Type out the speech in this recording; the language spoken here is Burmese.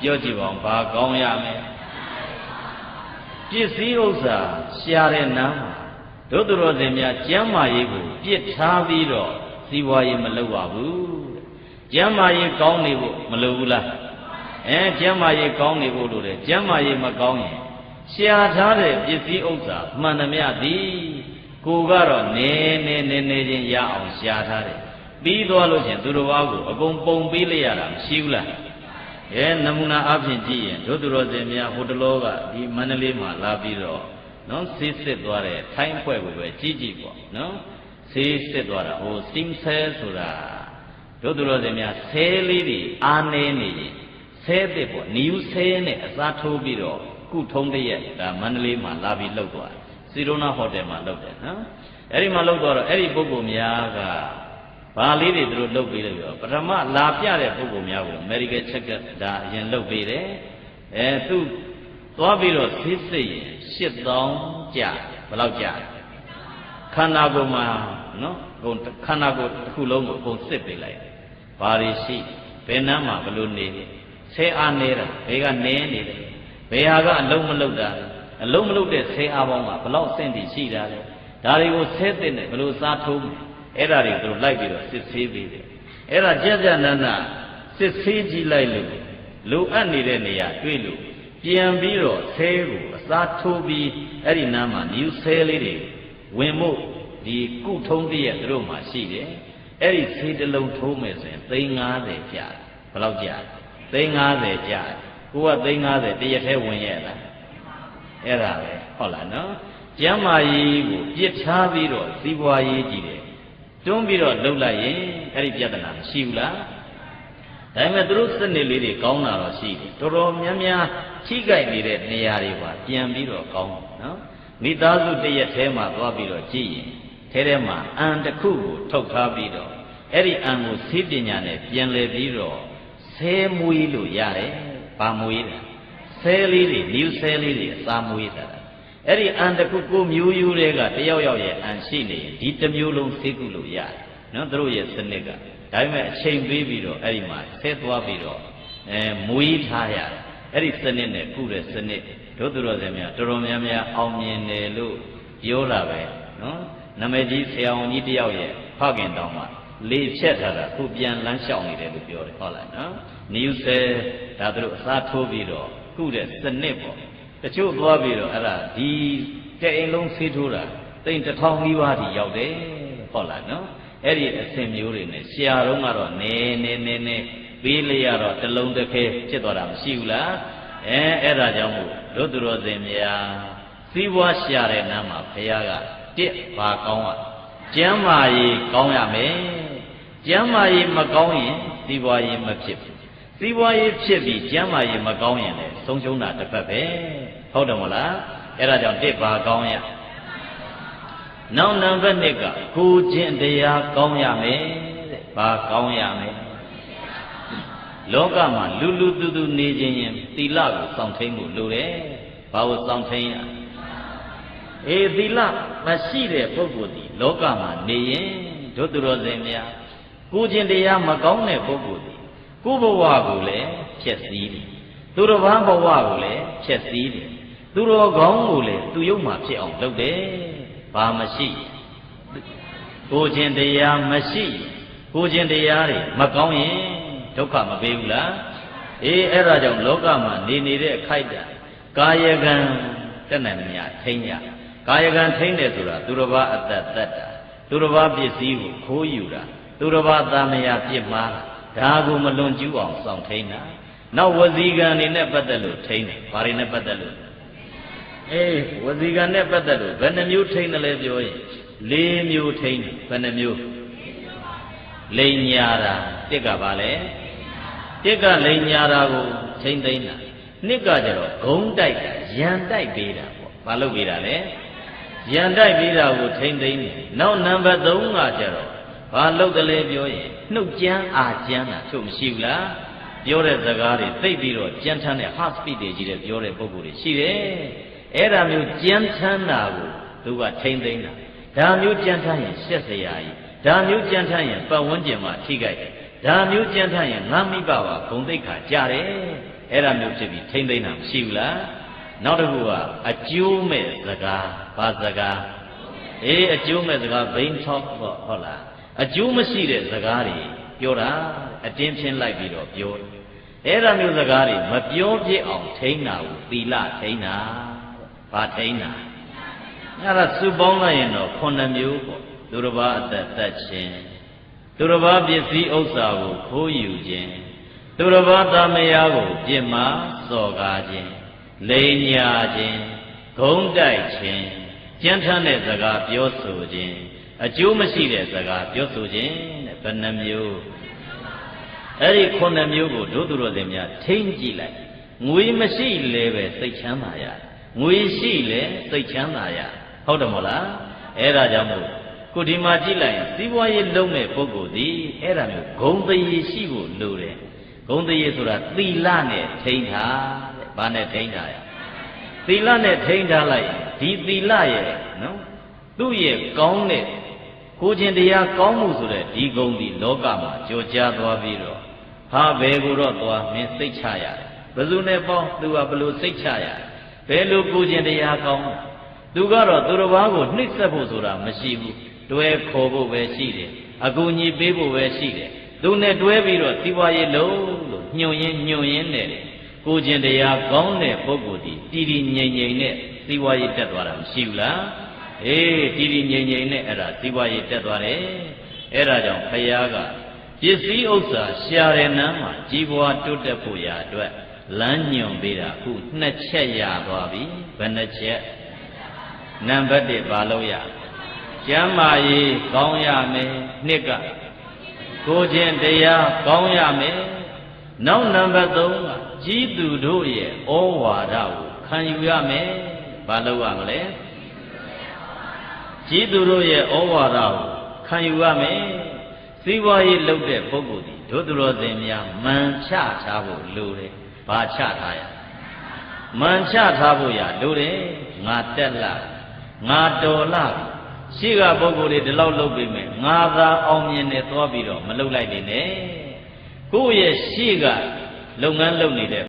ပြောကြည့်ပါဦးဘာကောင်းရမလဲပစ္စည်းဥစ္စာရှာတဲ့နားမှာဒုသူတော်စင်များကျမ်းမာရေးကိုပြစ်ထားပြီးတော့စီးပွားရေးမလုပ်ပါဘူးကျမ်းမာရေးကောင်းနေဖို့မလိုဘူးလားအဲကျမ်းမာရေးကောင်းနေဖို့လိုတယ်ကျမ်းမာရေးမကောင်းရင်ရှာထားတဲ့ပစ္စည်းဥစ္စာမှန်သမျှသည်ကိုကတော့နေနေနေနေချင်းရအောင်ရှာထားတယ်ပြီးသွားလို့ချင်းသူတော်ဘာကိုအကုန်ပုံပေးလိုက်ရတာမရှိဘူးလား အဲနမူနာအဖြစ်ကြည့်ရင်တို့သူတော်စင်များဟိုတလောကဒီမန္တလေးမှာလာပြီးတော့နော်ဆေးစစ်သွားတဲ့ထိုင်းဖွဲ့ကိုပဲကြီးကြီးပေါ့နော်ဆေးစစ်သွားတာဟိုစတင်းဆဲဆိုတာတို့သူတော်စင်များဆဲလေးတွေအားနေနေရင်ဆဲသစ်ပေါ့နီယူဆဲနဲ့အစားထိုးပြီးတော့ကုထုံးတရက်ဒါမန္တလေးမှာလာပြီးလှုပ်သွားစီရိုနာဟိုတယ်မှာလှုပ်တယ်နော်အဲ့ဒီမှာလှုပ်သွားတော့အဲ့ဒီပုဂ္ဂိုလ်များက ဘာလေးတွေသူတို့လုပ်ပေးလို့ပြောပထမလာပြတဲ့ပုဂ္ဂိုလ်များကို medical check up ဒါအရင်လုပ်ပေးတယ်အဲသူသွားပြီးတော့ဆေးစစ်ရင်8000ကျဘယ်လောက်ကျခန္ဓာကိုယ်မှာနော်ဟိုခန္ဓာကိုယ်တစ်ခုလုံးကိုအကုန်စစ်ပေးလိုက်ဘာတွေရှိဘယ်နှမ်းမှာဘယ်လိုနေဆဲအားနေတာဘယ်ကနေနေတယ်ဘယ်ဟာကအလုံးမလုံးတာအလုံးမလုံးတဲ့ဆဲအားပေါင်းကဘယ်လောက်စင့်တည်ရှိတာလဲဒါတွေကိုဆဲတဲ့နဲ့ဘယ်လိုစားထိုးမလဲ အဲ့ဒါတွေသူတို့လိုက်ပြီးတော့စစ်ဆေးပေးတယ်အဲ့ဒါကြက်ကြနန်းနာစစ်ဆေးကြည့်လိုက်လို့လိုအပ်နေတဲ့နေရာတွေ့လို့ပြန်ပြီးတော့ဆဲကိုအစားထိုးပြီးအဲ့ဒီနားမှာ new cell လေးတွေဝင်မှုဒီကုထုံးတည်းရဲ့သူတို့မှာရှိတယ်အဲ့ဒီဆေးတစ်လုံးထိုးမယ်ဆိုရင်350ကျတယ်ဘယ်လောက်ကျတယ်350ကျတယ်ကိုက350တရက်သေးဝင်ရဲ့လားအဲ့ဒါပဲဟုတ်လားနော်ကျမ်းမာရေးကိုပြစ်ထားပြီးတော့စီးပွားရေးကြည့်တယ် တွန်းပြီးတော့လှုပ်လိုက်ရင်အဲ့ဒီပြဿနာမရှိဘူးလားဒါပေမဲ့သူတို့စနစ်လေးတွေကောင်းတာတော့ရှိတယ်တော်တော်များများထိကြိုက်နေတဲ့နေရာတွေပါပြန်ပြီးတော့ကောင်းတယ်နော်မိသားစုတရက်ထဲမှာသွားပြီးတော့ကြည့်ရင်ထဲထဲမှာအံတစ်ခုကိုထုတ်ထားပြီးတော့အဲ့ဒီအံကိုသိပညာနဲ့ပြန်လဲပြီးတော့ဆဲမွေးလို့ရတယ်။ဘာမွေးတာဆဲလေးတွေ new ဆဲလေးတွေအစာမွေးတာ အဲ့ဒီအံတစ်ခုကိုမျိုးရိုးတွေကတယောက်ယောက်ရဲ့အံရှိနေရင်ဒီတစ်မျိုးလုံးသိကုလို့ရတယ်နော်သူတို့ရဲ့စနစ်ကဒါပေမဲ့အချိန်ပေးပြီးတော့အဲ့ဒီမှာဆဲသွားပြီးတော့အဲမွေးထားရတယ်အဲ့ဒီစနစ်နဲ့ကုတဲ့စနစ်တို့သူတော်စင်များတော်တော်များများအောင်မြင်တယ်လို့ပြောတာပဲနော်နမကြီးဆရာဝန်ကြီးတယောက်ရဲ့ဖခင်တောင်းမှလေဖြတ်ထားတာခုပြန်လမ်းလျှောက်နေတယ်လို့ပြောတယ်ဟုတ်လားနော်နယူးဆဲဒါသူတို့အစားထိုးပြီးတော့ကုတဲ့စနစ်ပေါ့ တချို့သွားပြီးတော့အဲ့ဒါဒီတဲ့အိမ်လုံးဆေးထိုးတာတိမ်တစ်ထောင်နီးပါးထိရောက်တယ်ဟုတ်လားနော်အဲ့ဒီအဆင်မျိုးတွေနဲ့ဆရာတော်ကတော့နေနေနေနေပေးလိုက်ရတော့တလုံးတစ်ခဲဖြစ်သွားတာမရှိဘူးလားအဲအဲ့ဒါကြောင့်မို့တို့သူတော်စင်များစီးပွားရှာတဲ့နားမှာဘုရားကတစ်ဘာကောင်းอ่ะကျမ်းမာရေးကောင်းရမယ်ကျမ်းမာရေးမကောင်းရင်စီးပွားရေးမဖြစ်ဘူး စီးပွားရေးဖြစ်ပြီးကျမ်းမာရေးမကောင်းရင်လည်းဆုံးရှုံးတာတစ်ဖက်ပဲဟုတ်တယ်မဟုတ်လားအဲ့ဒါကြောင့်တစ်ပါကောင်းရနောက်နံပါတ်1ကကိုခြင်းတရားကောင်းရမယ်တဲ့ဘာကောင်းရမယ်လောကမှာလူလူသူသူနေခြင်းရင်သီလကိုစောင့်ထိန်မှုလိုတယ်ဘာကိုစောင့်ထိန်ရအေးသီလမရှိတဲ့ပုဂ္ဂိုလ်ဒီလောကမှာနေရင်တို့သူတော်စင်များကိုခြင်းတရားမကောင်းတဲ့ပုဂ္ဂိုလ်ဒီ ကိုဘဝကိုလည်းဖြည့်ဆည်းတယ်သူတော်ဘာဘဝကိုလည်းဖြည့်ဆည်းတယ်သူတော်ကောင်းကိုလည်းသူယုံမှဖြစ်အောင်လုပ်တယ်ဘာမရှိကိုခြင်းတရားမရှိကိုခြင်းတရားတွေမကောင်းရင်ဒုက္ခမပေးဘူးလားအေးအဲ့ဒါကြောင့်လောကမှာနေနေတဲ့အခိုက်တန်ကာယကံတက်နိုင်မြတ်ထိမ့်ရကာယကံထိမ့်တယ်ဆိုတာသူတော်ဘာအသက်သက်တာသူတော်ဘာပစ္စည်းကိုခိုးယူတာသူတော်ဘာတာမယာပြစ်မှား ဒါကိုမလွန်ကျူးအောင်စောင့်ထိန်တာနောက်ဝစီကံနေနဲ့ပတ်သက်လို့ထိန်တယ်ဘာတွေနဲ့ပတ်သက်လို့အေးဝစီကံနဲ့ပတ်သက်လို့ဘယ်နှမျိုးထိန်တယ်လဲပြောရင်၄မျိုးထိန်တယ်ဘယ်နှမျိုးလိန်ညာတာတစ်ကပါလဲတစ်ကလိန်ညာတာကိုထိန်သိမ့်တာနှစ်ကကြတော့ဂုံတိုက်တာရန်တိုက်ပေးတာပေါ့ဘာလုပ်ပေးတာလဲရန်တိုက်ပေးတာကိုထိန်သိမ့်တယ်နောက်နံပါတ်3ကကြတော့ဘာလုပ်တယ်လဲပြောရင် နှုတ်ကြမ်းအာကြမ်းတာချုပ်မရှိဘူးလားပြောတဲ့စကားတွေသိပြီးတော့ကြမ်းထမ်းတဲ့ heart speed တွေကြီးတဲ့ပြောတဲ့ပုံကိုယ်တွေရှိတယ်အဲ့ဒါမျိုးကြမ်းထမ်းတာကိုသူကထိမ့်သိမ့်တာဒါမျိုးကြမ်းထမ်းရင်ရှက်စရာကြီးဒါမျိုးကြမ်းထမ်းရင်ပတ်ဝန်းကျင်မှာထိခိုက်တယ်ဒါမျိုးကြံ့ထရင်ငါမိဘပါဂုံတိတ်ခါကြတယ်အဲ့ဒါမျိုးဖြစ်ပြီးထိမ့်သိမ့်တာမရှိဘူးလားနောက်တစ်ခုကအကျိုးမဲ့စကားဘာစကားအေးအကျိုးမဲ့စကား brain talk ပေါ့ဟုတ်လား အကျိုးမရှိတဲ့စကားတွေပြောတာအတင်းဖြင်းလိုက်ပြီးတော့ပြောတယ်အဲ့ဒါမျိုးစကားတွေမပြောပြစ်အောင်ထိန်းတာကိုသီလထိန်းတာဘာထိန်းတာအဲ့ဒါစုပေါင်းလိုက်ရင်တော့ခုနှစ်မျိုးပေါ့သူတစ်ပါးအသက်သက်ခြင်းသူတစ်ပါးပစ္စည်းဥစ္စာကိုခိုးယူခြင်းသူတစ်ပါးသားမယားကိုပြစ်မှားစော်ကားခြင်းလိန်ညာခြင်းဂုံးတိုက်ခြင်းကြမ်းထမ်းတဲ့စကားပြောဆိုခြင်း အကျိုးမရှိတဲ့စကားပြောဆိုခြင်းတဲ့ဘယ်နှမျိုးအဲ့ဒီခုနှစ်မျိုးကိုတို့သူတော်စင်များထိမ့်ကြည့်လိုက်ငွေမရှိလဲပဲစိတ်ချမ်းသာရတယ်ငွေရှိလဲစိတ်ချမ်းသာရဟုတ်တယ်မို့လားအဲ့ဒါကြောင့်မို့ကိုဒီမှာကြည့်လိုက်ရင်စီးပွားရေးလုံးတဲ့ပုဂ္ဂိုလ်ဒီအဲ့ဒါမျိုးဂုံတရေရှိဖို့လိုတယ်ဂုံတရေဆိုတာသီလနဲ့ထိန်းထားတဲ့ဘာနဲ့ထိန်းထားရသီလနဲ့ထိန်းထားလိုက်ရင်ဒီသီလရဲ့နော်သူ့ရဲ့ကောင်းတဲ့ ကိုခြင်းတရားကောင်းမှုဆိုတဲ့ဒီဂုံဒီလောကမှာကြော်ကြားသွားပြီးတော့ဟာဘယ်ကိုတော့သွားမင်းစိတ်ချရတယ်ဘယ်သူနဲ့ပေါင်းသူကဘယ်လိုစိတ်ချရတယ်ဘယ်လိုကိုခြင်းတရားကောင်းလဲသူကတော့သူတစ်ပါးကိုနှိပ်စက်ဖို့ဆိုတာမရှိဘူးတွဲခေါ်ဖို့ပဲရှိတယ်အကူညီပေးဖို့ပဲရှိတယ်သူနဲ့တွဲပြီးတော့စီးပွားရေးလုံးလို့ညှို့ရင်းညှို့ရင်းနဲ့ကိုခြင်းတရားကောင်းတဲ့ပုဂ္ဂိုလ်ဒီတည်တည်ငြိမ်ငြိမ်နဲ့စီးပွားရေးတက်သွားတာမရှိဘူးလား အေးတည်တည်ငြိမ်ငြိမ်နဲ့အဲ့ဒါစီးပွားရေးတက်သွားတယ်အဲ့ဒါကြောင့်ဖယားကပစ္စည်းဥစ္စာရှာတဲ့နမ်းမှာကြီးပွားတိုးတက်ဖို့ရာအတွက်လမ်းညွန်ပေးတာအခုနှစ်ချက်ရသွားပြီဘယ်နှချက်နံပါတ်1ဘာလို့ရကျမ်းမာရေးကောင်းရမယ်နှစ်ကကိုခြင်းတရားကောင်းရမယ်နောက်နံပါတ်3ကကြီးသူတို့ရဲ့ဩဝါဒကိုခံယူရမယ်ဘာလို့ရမလဲ ကြီးသူတို့ရဲ့ဩဝါဒကိုခံယူရမယ်စီးပွားရေးလုပ်တဲ့ပုဂ္ဂိုလ်ဒီတို့သူတော်စင်များမန်ချထားဖို့လိုတယ်ဘာချထားရမန်ချထားဖို့ရလိုတယ်ငါတက်လာငါတော်လာရှိကပုဂ္ဂိုလ်တွေဒီလောက်လုပ်ပြီးမယ်ငါသာအောင်မြင်နေသွားပြီးတော့မလုပ်လိုက်နေနဲ့ကိုယ့်ရဲ့ရှိကလုပ်ငန်းလုပ်နေတဲ့